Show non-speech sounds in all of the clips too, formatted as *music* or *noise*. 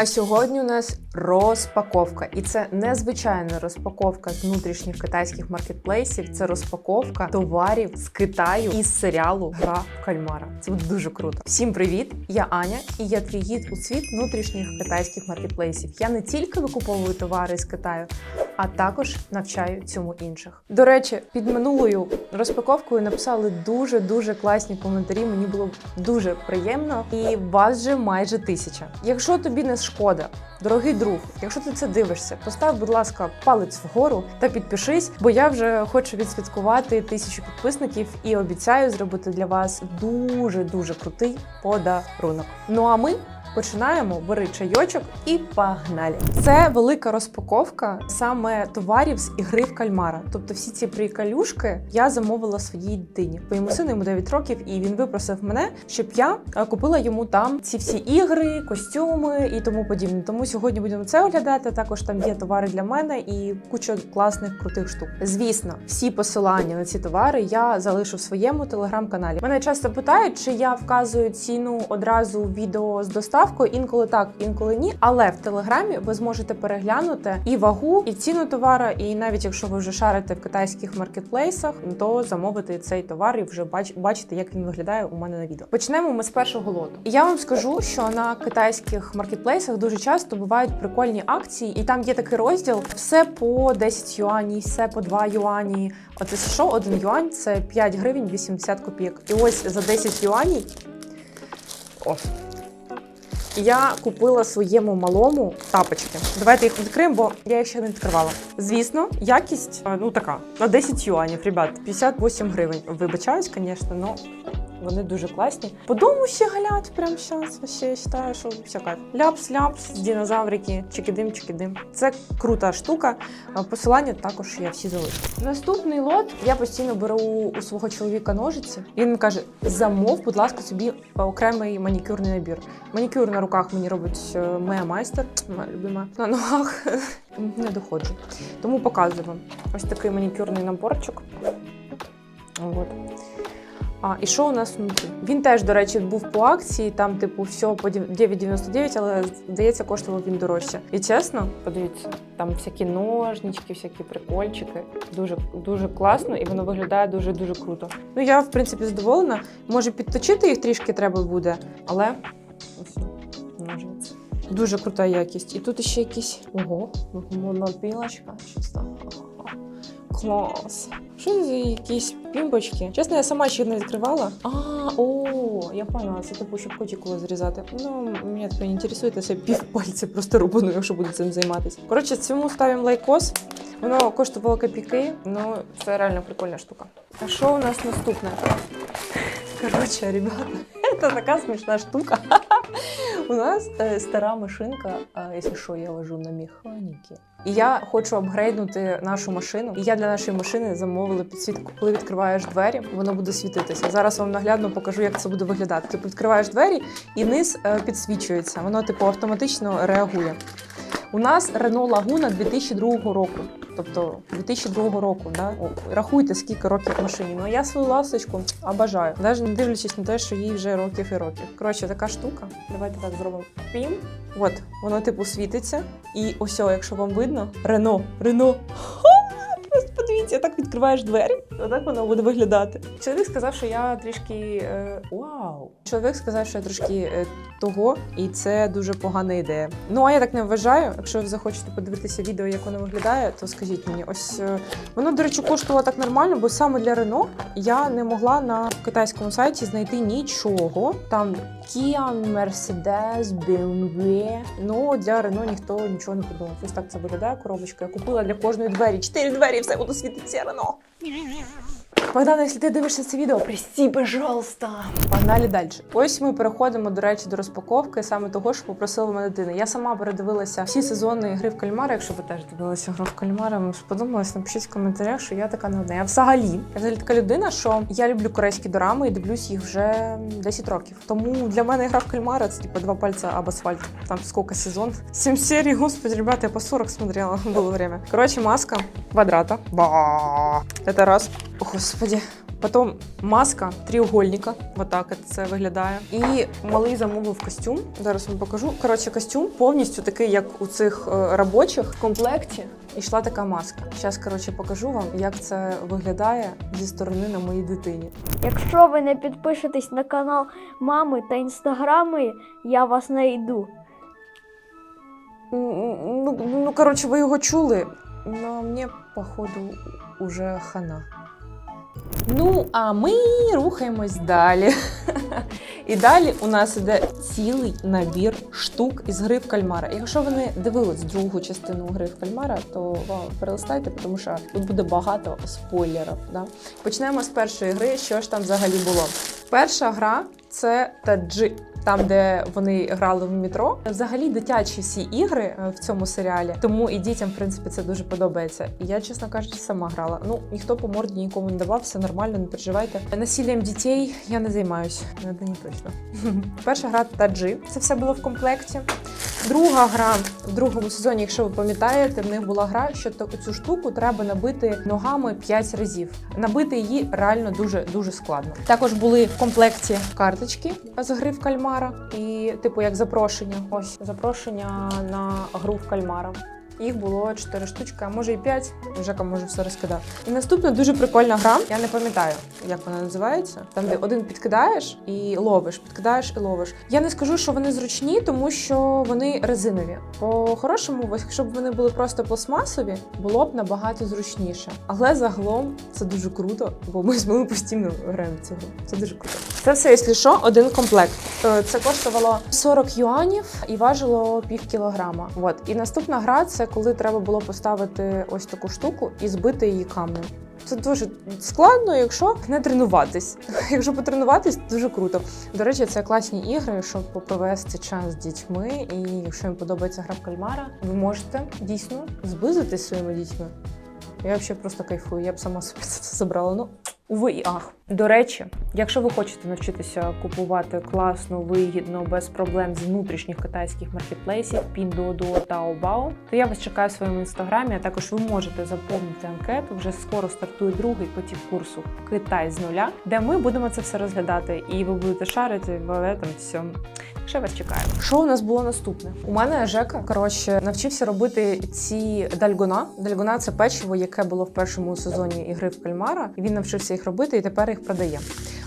А сьогодні у нас розпаковка, і це не звичайна розпаковка з внутрішніх китайських маркетплейсів. Це розпаковка товарів з Китаю із серіалу Гра в кальмара. Це буде дуже круто. Всім привіт! Я Аня, і я твій гід у світ внутрішніх китайських маркетплейсів. Я не тільки викуповую товари з Китаю, а також навчаю цьому інших. До речі, під минулою розпаковкою написали дуже дуже класні коментарі. Мені було дуже приємно, і вас вже майже тисяча. Якщо тобі не шкода, дорогий друг, якщо ти це дивишся, постав, будь ласка, палець вгору та підпишись, бо я вже хочу відсвяткувати тисячу підписників і обіцяю зробити для вас дуже дуже крутий подарунок. Ну а ми. Починаємо, бери чайочок і погнали. Це велика розпаковка саме товарів з ігри в кальмара. Тобто всі ці приколюшки я замовила своїй дитині. Бо йому сину йому 9 років, і він випросив мене, щоб я е, купила йому там ці всі ігри, костюми і тому подібне. Тому сьогодні будемо це оглядати. Також там є товари для мене і куча класних крутих штук. Звісно, всі посилання на ці товари я залишу в своєму телеграм-каналі. Мене часто питають, чи я вказую ціну одразу в відео з доставкою. Інколи так, інколи ні. Але в телеграмі ви зможете переглянути і вагу, і ціну товара. І навіть якщо ви вже шарите в китайських маркетплейсах, то замовити цей товар і вже бач, бачите, як він виглядає у мене на відео. Почнемо ми з першого лоту. Я вам скажу, що на китайських маркетплейсах дуже часто бувають прикольні акції, і там є такий розділ: все по 10 юанів, все по 2 юані. Оце що? Один юань це 5 гривень 80 копійок. І ось за 10 юанів. Ось. Я купила своєму малому тапочки. Давайте їх відкриємо, бо я їх ще не відкривала. Звісно, якість е, ну така на 10 юанів, ребят, 58 гривень. Вибачаюсь, звісно, але вони дуже класні. По дому ще галять прямо зараз. Вообще я вважаю, що все кайф. Ляпс-ляпс, динозаврики, чикидим, чикидим. Це крута штука. Посилання також я всі залишу. Наступний лот я постійно беру у свого чоловіка ножиці. Він каже: замов, будь ласка, собі окремий манікюрний набір. Манікюр на руках мені робить е, моя майстер, моя любима. На ногах *laughs* не доходжу. Тому показую вам. Ось такий манікюрний наборчик. От. А, і що у нас внутрі? Він теж, до речі, був по акції, там, типу, все по 9,99, але здається, коштував він дорожче. І чесно, подивіться, там всякі ножнички, всякі прикольчики. Дуже дуже класно, і воно виглядає дуже дуже круто. Ну я в принципі задоволена. Може підточити їх трішки треба буде, але ось ножниці. Дуже крута якість. І тут ще якісь ого, монопілочка. Чисто. Клас. Що за якісь пімбочки? Чесно, я сама ще не відкривала. А, о, я поняла, це типу, щоб котикулу зрізати. Ну, мене це не інтересує, я собі пів пальця просто рубану, якщо буду цим займатися. Коротше, цьому ставимо лайкос. Воно коштувало копійки, ну це реально прикольна штука. А що у нас наступне? Коротше, ребята, це така смішна штука. У нас е, стара машинка, якщо що, я вожу на механіки. І я хочу апгрейднути нашу машину. І я для нашої машини замовила підсвітку. Коли відкриваєш двері, воно буде світитися. Зараз вам наглядно покажу, як це буде виглядати. Типу відкриваєш двері, і низ е, підсвічується. Воно типу автоматично реагує. У нас Рено Лагуна 2002 року. Тобто 2002 року, да? О, рахуйте, скільки років машині. Ну я свою ласточку обажаю, Навіть не дивлячись на те, що їй вже років і років. Коротше, така штука. Давайте так зробимо. Пім. От, воно типу світиться. І ось, якщо вам видно, Рено, Рено. Просто подивіться, так відкриваєш двері. Отак воно буде виглядати. Чоловік сказав, що я трішки е, вау. Чоловік сказав, що я трошки е, того, і це дуже погана ідея. Ну а я так не вважаю. Якщо ви захочете подивитися відео, як воно виглядає, то скажіть мені, ось е, воно, до речі, коштувало так нормально, бо саме для Рено я не могла на китайському сайті знайти нічого. Там Kia, Mercedes, BMW. Ну для Рено ніхто нічого не подумав. Ось так це виглядає коробочка. Я купила для кожної двері чотири двері, і все буде світитися Рено. Богдана, якщо ти дивишся це відео, прости, пожалуйста. Погнали далі. Ось ми переходимо, до речі, до розпаковки саме того, що попросила мене дитина. Я сама передивилася всі сезони гри в кальмара. Якщо ви теж дивилися гру в кальмара, ви сподобалось, напишіть в коментарях, що я така не одна. Я взагалі, я взагалі така людина, що я люблю корейські дорами і дивлюсь їх вже 10 років. Тому для мене гра в кальмара це типу два пальця об асфальт. Там сколько сезон? Сім серій, господи, ребята, я по 40 смотрела, *laughs* было время. Короче, маска квадрата. Ба! Это раз. Господи, Потім маска тріугольника. Отак от це виглядає. І малий замовив костюм. Зараз вам покажу. Коротше, костюм повністю такий, як у цих е, робочих в комплекті. Ішла така маска. Зараз, коротше, покажу вам, як це виглядає зі сторони на моїй дитині. Якщо ви не підпишетесь на канал мами та інстаграми, я вас знайду. Ну, ну коротше, ви його чули. Ну, мені, походу, уже хана. Ну, а ми рухаємось далі. І далі у нас іде цілий набір штук із гри в кальмара. Якщо ви не дивились другу частину гри в кальмара, то вам перелистайте, тому що тут буде багато спойлерів. Да? Почнемо з першої гри. Що ж там взагалі було? Перша гра це таджи. Там, де вони грали в метро, взагалі дитячі всі ігри е, в цьому серіалі, тому і дітям, в принципі, це дуже подобається. І я, чесно кажучи, сама грала. Ну ніхто по морді нікому не давав, все нормально, не переживайте. Насиллям дітей я не займаюсь. Не не точно. *laughs* Перша гра таджи. Це все було в комплекті. Друга гра в другому сезоні, якщо ви пам'ятаєте, в них була гра, що цю штуку треба набити ногами 5 разів. Набити її реально дуже дуже складно. Також були в комплекті карточки з гри в кальмара, і типу як запрошення. Ось запрошення на гру в кальмара. Їх було 4 штучки, а може і 5. Жека може все розкидав. І наступна дуже прикольна гра. Я не пам'ятаю, як вона називається. Там, де один підкидаєш і ловиш, підкидаєш і ловиш. Я не скажу, що вони зручні, тому що вони резинові. По-хорошому, якщо б вони були просто пластмасові, було б набагато зручніше. Але загалом це дуже круто, бо ми з ними постійно граємо гру. Це дуже круто. Це все, якщо що, один комплект. Е, Це коштувало 40 юанів і важило пів кілограма. От і наступна гра це коли треба було поставити ось таку штуку і збити її камнем. Це дуже складно, якщо не тренуватись. *laughs* Якщо потренуватись, дуже круто. До речі, це класні ігри, щоб провести час з дітьми. І якщо їм подобається гра в кальмара, ви можете дійсно зблизитись своїми дітьми. Я взагалі просто кайфую. Я б сама собі це забрала. Ну уви і ах. До речі, якщо ви хочете навчитися купувати класно, вигідно, без проблем з внутрішніх китайських маркетплейсів Pinduoduo та Taobao, то я вас чекаю в своєму інстаграмі. А також ви можете заповнити анкету. Вже скоро стартує другий потік курсу Китай з нуля, де ми будемо це все розглядати, і ви будете шарити в этом всьому. Ще вас чекаю. Що у нас було наступне? У мене Жека коротше навчився робити ці дальгона. Дальгона це печиво, яке було в першому сезоні ігри в кальмара. Він навчився їх робити і тепер їх продає.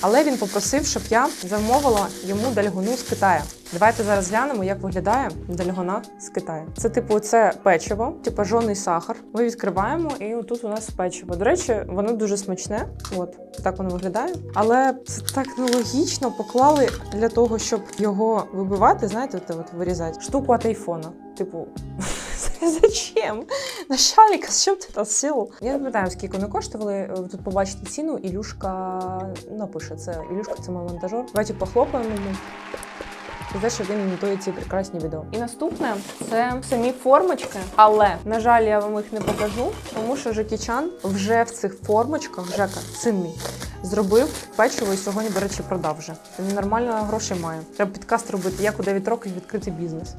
Але він попросив, щоб я замовила йому дальгону з Китаю. Давайте зараз глянемо, як виглядає дальгона з Китаю. Це типу це печиво, типу жжений сахар. Ми відкриваємо, і тут у нас печиво. До речі, воно дуже смачне. От так воно виглядає. Але це так нелогічно поклали для того, щоб його вибивати. Знаєте, от, от вирізати штуку від айфона. Типу. *laughs* *laughs* Зачем? Начальник, з чим ти та силу? Я не пам'ятаю, скільки вони коштували. Ви Тут побачите ціну. Ілюшка напише це. Ілюшка це мій монтажер. Давайте похлопаємо йому. За що він монтує ці прекрасні відео. І наступне це самі формочки. Але, на жаль, я вам їх не покажу, тому що Жекі Чан вже в цих формочках, Жека, мій, зробив печиво і сьогодні, до речі, продав вже. Він нормально грошей має. Треба підкаст робити, як у 9 років відкрити бізнес.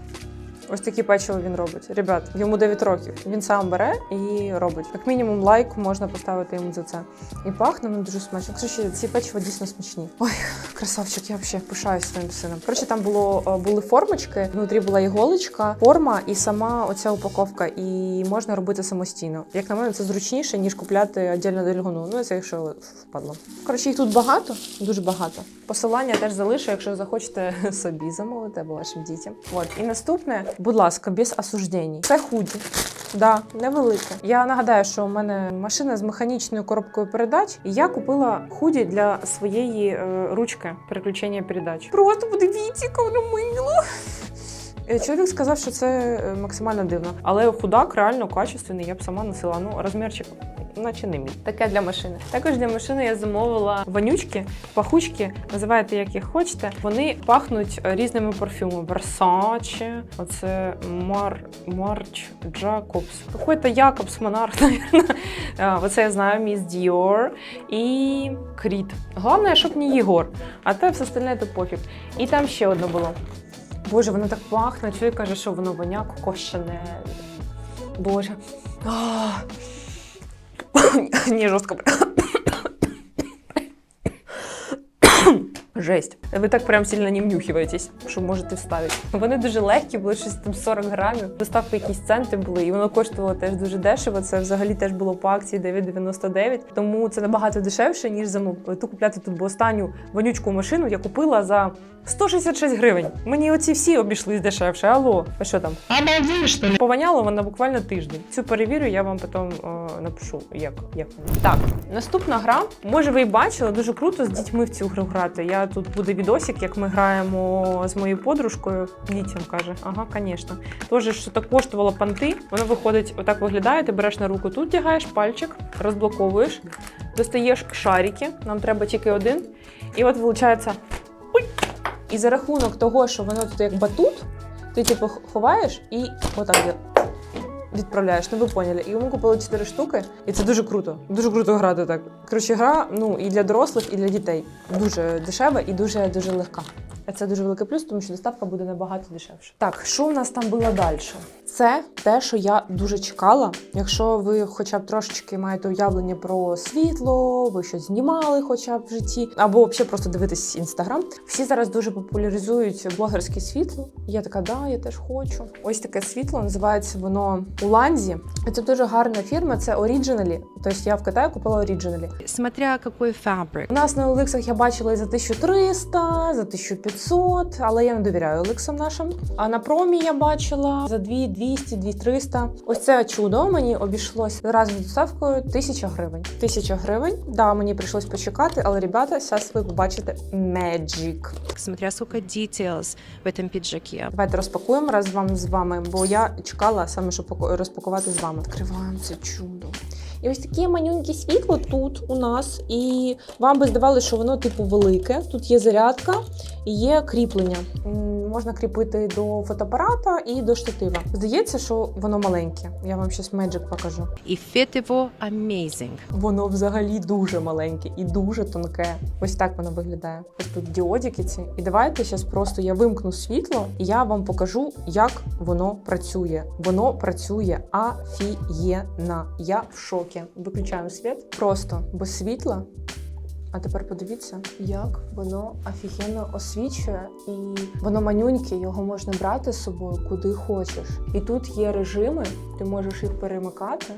Ось такі печиво він робить. Ребят, йому 9 років. Він сам бере і робить. Як мінімум, лайк можна поставити йому за це. І пахне ну, дуже смачно. Кстати, ці печиво дійсно смачні. Ой, красавчик, я взагалі пишаюсь своїм сином. Коротше, там було е, були формочки, внутрі була іголочка, форма і сама оця упаковка. І можна робити самостійно. Як на мене, це зручніше, ніж купляти віддільно дельгону. Ну, це якщо впадло. Коротше, їх тут багато, дуже багато. Посилання теж залишу, якщо захочете *laughs* собі замовити або вашим дітям. От і наступне, будь ласка, без осуждень. Це худі. Да, невелике. Я нагадаю, що у мене машина з механічною коробкою передач, і я купила худі для своєї е, ручки переключення передач. Просто подивіться, воно мило. Е, Чоловік сказав, що це е, максимально дивно, але худак реально качественний, я б сама носила. Ну, розмірчик, наче не мій. Таке для машини. Також для машини я замовила вонючки, пахучки, називайте як їх хочете. Вони пахнуть е, різними парфюмами. Versace, оце Мар Марч Джакобс. Какой-то Якобс Монарх, *laughs* наверное. Оце я знаю, Міс Dior і Кріт. Головне, щоб не Єгор, а те все остальне то пофіг. І там ще одне було. Боже, воно так пахне. Чоловік каже, що воно воняк кощане. Боже. А! *laughs* Ні, жорстко. Жесть. Ви так прям сильно не внюхиваєтесь, що можете вставити. Вони дуже легкі, були щось там 40 грамів. Доставка якісь центи були, і воно коштувало теж дуже дешево. Це взагалі теж було по акції 9,99. Тому це набагато дешевше, ніж замов. Ту купляти тут, бо останню вонючку машину я купила за 166 гривень. Мені оці всі обійшлись дешевше. Алло, а що там? Ли? Пованяло вона буквально тиждень. Цю перевірю, я вам потім е, напишу, як, як. Так, наступна гра. Може, ви і бачили, дуже круто з дітьми в цю гру грати. Я тут буде відосик, як ми граємо з моєю подружкою. Дітям каже, ага, звісно. Тоже що так коштувало панти. Воно виходить, отак виглядає. Ти береш на руку тут, тягаєш пальчик, розблоковуєш, достаєш шарики. Нам треба тільки один. І от виходить. І за рахунок того, що воно тут як батут, ти типу ховаєш і отак відправляєш. Ну ви поняли. І йому купили 4 штуки, і це дуже круто. Дуже круто грати так. Коротше, гра ну і для дорослих, і для дітей. Дуже дешева і дуже дуже легка. А це дуже великий плюс, тому що доставка буде набагато дешевше. Так, що в нас там було далі? Це те, що я дуже чекала. Якщо ви хоча б трошечки маєте уявлення про світло, ви щось знімали хоча б в житті, або взагалі просто дивитись інстаграм. Всі зараз дуже популяризують блогерське світло. Я така, да, я теж хочу. Ось таке світло називається воно Уланзі. Це дуже гарна фірма. Це Originally. Тобто я в Китаї купила Originally. Смотря какой фабрик. У нас на Оликсах я бачила і за 1300, за 1500, але я не довіряю Оликсам нашим. А на промі я бачила за 2200, 2300. Ось це чудо мені обійшлось разом з доставкою 1000 гривень. 1000 гривень. Да, мені прийшлось почекати, але ребята, зараз ви побачите Magic. Смотря сколько details в этом пиджаке. Давайте розпакуємо раз вам з вами, бо я чекала саме, щоб розпакувати з вами. Відкриваємо це чудо. І ось таке манюньке світло тут у нас, і вам би здавалося, що воно типу велике. Тут є зарядка і є кріплення. Можна кріпити до фотоапарата і до штатива. Здається, що воно маленьке. Я вам щось Magic покажу. Фит его amazing. Воно взагалі дуже маленьке і дуже тонке. Ось так воно виглядає. Ось тут діодики ці. І давайте зараз просто я вимкну світло, і я вам покажу, як воно працює. Воно працює афієнно. Я в шокі. Виключаємо світ. Просто без світла. А тепер подивіться, як воно офігенно освічує, і воно манюньке, його можна брати з собою куди хочеш. І тут є режими, ти можеш їх перемикати.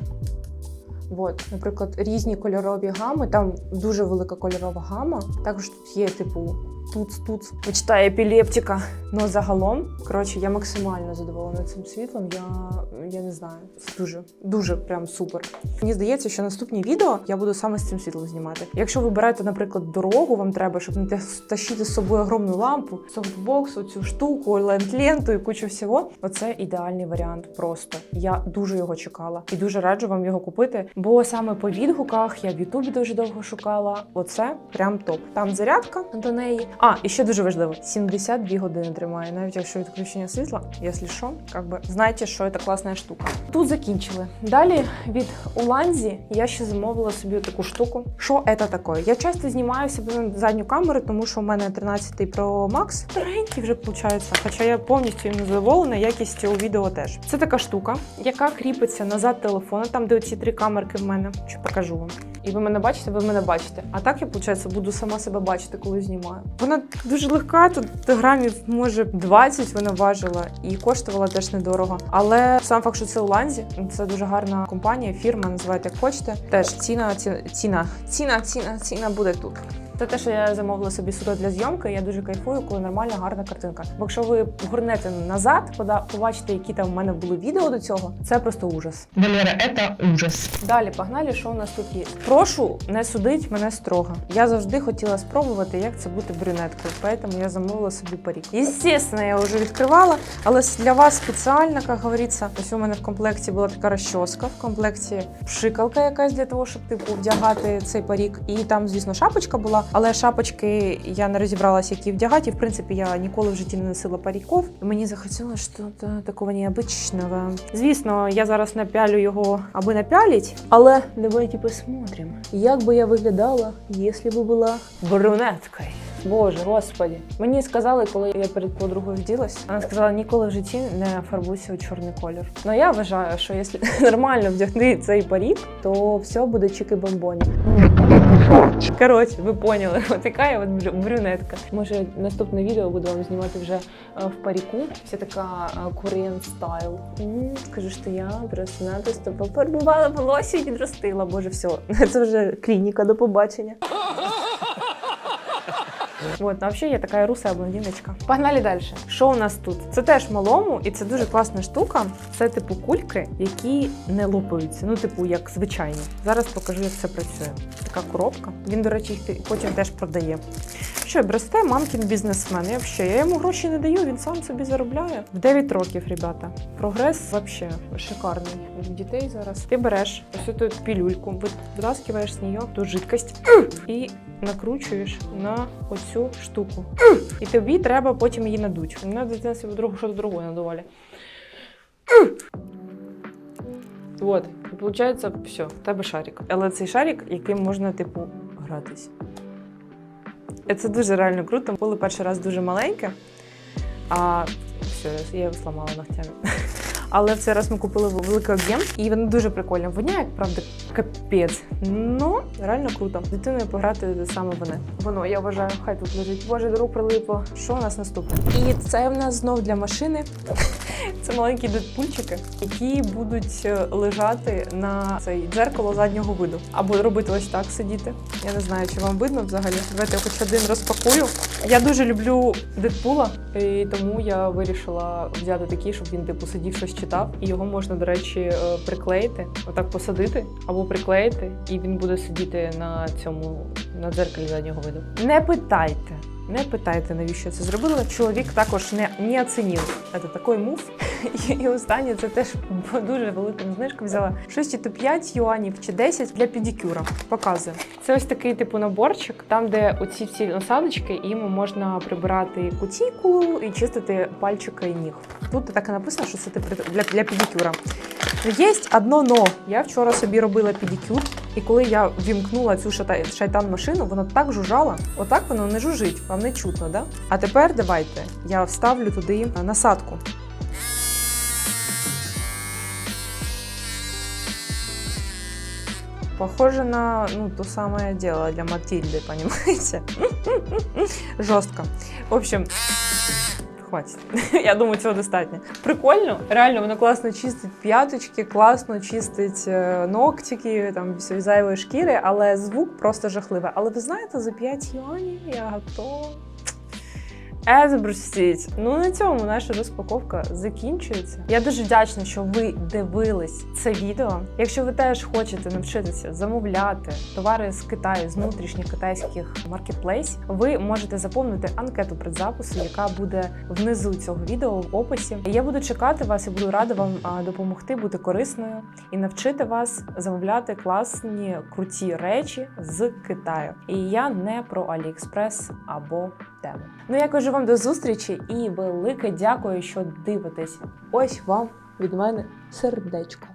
От, наприклад, різні кольорові гами, там дуже велика кольорова гама. Також тут є, типу, туц-туц. Мечта епілептика. Ну загалом, коротше, я максимально задоволена цим світлом. Я, я не знаю, дуже, дуже прям супер. Мені здається, що наступні відео я буду саме з цим світлом знімати. Якщо ви берете, наприклад, дорогу, вам треба, щоб не тащити з собою огромну лампу, софтбокс, цю штуку, ленд-ленту і кучу всього. Оце ідеальний варіант. Просто я дуже його чекала і дуже раджу вам його купити. Бо саме по відгуках я в Ютубі дуже довго шукала. Оце прям топ. Там зарядка до неї. А, і ще дуже важливо: 72 години тримає, навіть якщо відключення світла, якщо що, как би знайте, що це класна штука. Тут закінчили. Далі від Уланзі я ще замовила собі таку штуку. Що це таке? Я часто знімаю себе на задню камеру, тому що у мене 13 Pro Max. Старенький вже виходить, хоча я повністю їм задоволена, якістю у відео теж. Це така штука, яка кріпиться назад телефона, там де ці три камерки в мене. Що покажу вам. І ви мене бачите, ви мене бачите. А так я, виходить, буду сама себе бачити, коли знімаю. Вона дуже легка, тут грамів може 20 вона важила і коштувала теж недорого. Але сам факт, що це у Ланзі, це дуже гарна компанія, фірма, називайте як хочете. Теж ціна, ціна, ціна, ціна, ціна, ціна буде тут. Це те, що я замовила собі сюди для зйомки. Я дуже кайфую, коли нормальна гарна картинка. Бо якщо ви горнете назад, пода- побачите, які там в мене були відео до цього, це просто ужас. Валера, это ужас. Далі погнали, що у нас тут є. Прошу, не судить мене строго. Я завжди хотіла спробувати, як це бути брюнеткою, тому я замовила собі парік. Естественно, я вже відкривала, але для вас спеціально, як говориться, ось у мене в комплекті була така розчоска, в комплекті пшикалка якась для того, щоб типу вдягати цей парік. І там, звісно, шапочка була, але шапочки я не розібралася, які вдягати. І в принципі я ніколи в житті не носила паріков. Мені захотілося щось такого необычного. Звісно, я зараз напялю його, аби напялить, але давайте посмотрим, як би я виглядала, якщо б була брюнеткою. Боже, господі. Мені сказали, коли я перед подругою вділась, вона сказала, ніколи в житті не фарбуйся у чорний колір. Ну я вважаю, що якщо *laughs* нормально вдягти цей парік, то все буде чики бомбоні. Коротше, ви поняли, *laughs* от яка я от брюнетка. Може, наступне відео буду вам знімати вже е, в паріку. Вся така Korean стайл. Скажу, що я просто надо пофарбувала волосся і відростила. Боже, все, *laughs* це вже клініка до побачення. От, а взагалі я така руса блондиночка. Погнали далі. Що у нас тут? Це теж малому, і це дуже класна штука. Це типу кульки, які не лопаються. Ну, типу, як звичайні. Зараз покажу, як це працює. Така коробка. Він, до речі, їх потім теж продає. Що, росте мамкін бізнесмен. Я взагалі, я йому гроші не даю, він сам собі заробляє. В 9 років, ребята. Прогрес взагалі шикарний. У дітей зараз. Ти береш ось цю пілюльку, вит- витаскиваєш з неї ту жидкость *clears throat* і накручуєш на оцю штуку. І тобі треба потім її надуть. У мене дитина себе другу, що другого надували. Вот. І виходить, все, в тебе шарик. Але цей шарик, яким можна, типу, гратись. Це дуже реально круто. Було перший раз дуже маленьке, а все, я його сламала ногтями. Але в цей раз ми купили великий об'єм, і воно дуже прикольно. Воняє, правда, капець. Ну, реально круто. Дитиною пограти саме вони. Воно, я вважаю, хай тут лежить. Боже, до прилипло. Що у нас наступне? І це в нас знов для машини. *laughs* Це маленькі дедпульчики, які будуть е, лежати на цей дзеркало заднього виду. Або робити ось так сидіти. Я не знаю, чи вам видно взагалі. Давайте я хоч один розпакую. Я дуже люблю Дедпула, і тому я вирішила взяти такий, щоб він типу сидів щось читав. І його можна, до речі, е, приклеїти, отак посадити або приклеїти, і він буде сидіти на цьому на дзеркалі заднього виду. Не питайте. Не питайте, навіщо це зробила. Чоловік також не, не оцінив. Це такий мув. І, і останнє це теж по дуже велику знижку взяла 6 чи 5 юанів чи 10 для педикюра. Показую. Це ось такий типу наборчик, там, де оці всі насадочки, йому можна прибирати кутікулу і чистити пальчика і ніг. Тут так і написано, що це типу для, для педикюра. Є одно но. Я вчора собі робила педикюр, і коли я вімкнула цю шайтан-машину, воно так жужжало. Отак воно не жужить, вам не чутно, да? А тепер давайте я вставлю туди насадку. Похоже на ну, то самое дело для Матильды, *laughs* понимаете? *laughs* Жестко. В общем, хватит. *laughs* Я думаю, цього достатньо. Прикольно, реально, воно класно чистить п'яточки, класно чистить е, ногтики, там зайвої шкіри, але звук просто жахливий. Але ви знаєте, за 5 юанів я готова. Е, забрустіть. Ну на цьому наша розпаковка закінчується. Я дуже вдячна, що ви дивились це відео. Якщо ви теж хочете навчитися замовляти товари з Китаю з внутрішніх китайських маркетплейсів, ви можете заповнити анкету предзапису, яка буде внизу цього відео в описі. Я буду чекати вас і буду рада вам допомогти бути корисною і навчити вас замовляти класні круті речі з Китаю. І я не про Аліекспрес або тему. Ну я вам до зустрічі і велике дякую, що дивитесь. Ось вам від мене сердечко.